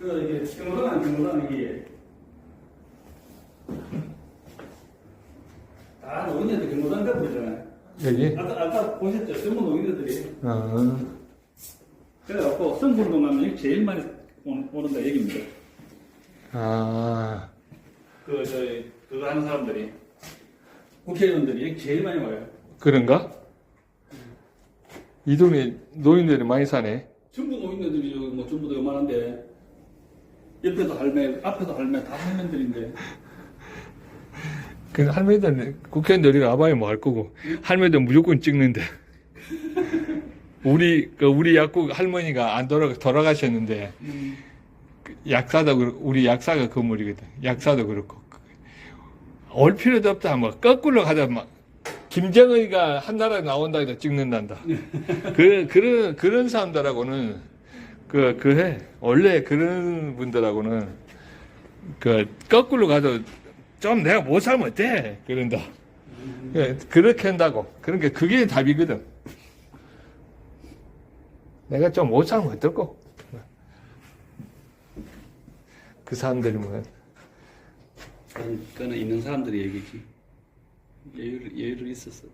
그 이게 경로당 경로당 이게 다 노인네들 경로당 가고 있잖아요. 여기? 아까 아까 보셨죠? 전부 노인네들이. 어, 그래갖고 여기 제일 많이 오는, 오는 데 여기입니다. 아, 그 저희 그거 하는 사람들이 국회의원들이 여기 제일 많이 와요. 그런가? 이 동네 노인들이 많이 사네. 전부 노인네들이 여기 뭐 전부 다 요만한데 옆에도 할매, 앞에도 할매 다 할매들인데 그 할머니들, 국회의원들이 와봐야 뭐 할 거고. 할머니들 무조건 찍는데. 우리, 그 우리 약국 할머니가 안 돌아, 돌아가셨는데, 그 약사도, 그렇- 우리 약사가 건물이거든. 약사도 그렇고. 올 필요도 없다. 뭐, 거꾸로 가다 막, 김정은이가 한나라 나온다 해도 찍는단다. 그, 그런, 그런 사람들하고는, 그, 그 해. 원래 그런 분들하고는, 그, 거꾸로 가도 좀 내가 못 살면 어때? 그런다. 예, 그렇게 한다고. 그러니까 그게 답이거든. 내가 좀 못 살면 어떨고? 그 사람들이 뭐, 그거는 있는 사람들이 얘기지. 여유를, 여유를 있었어.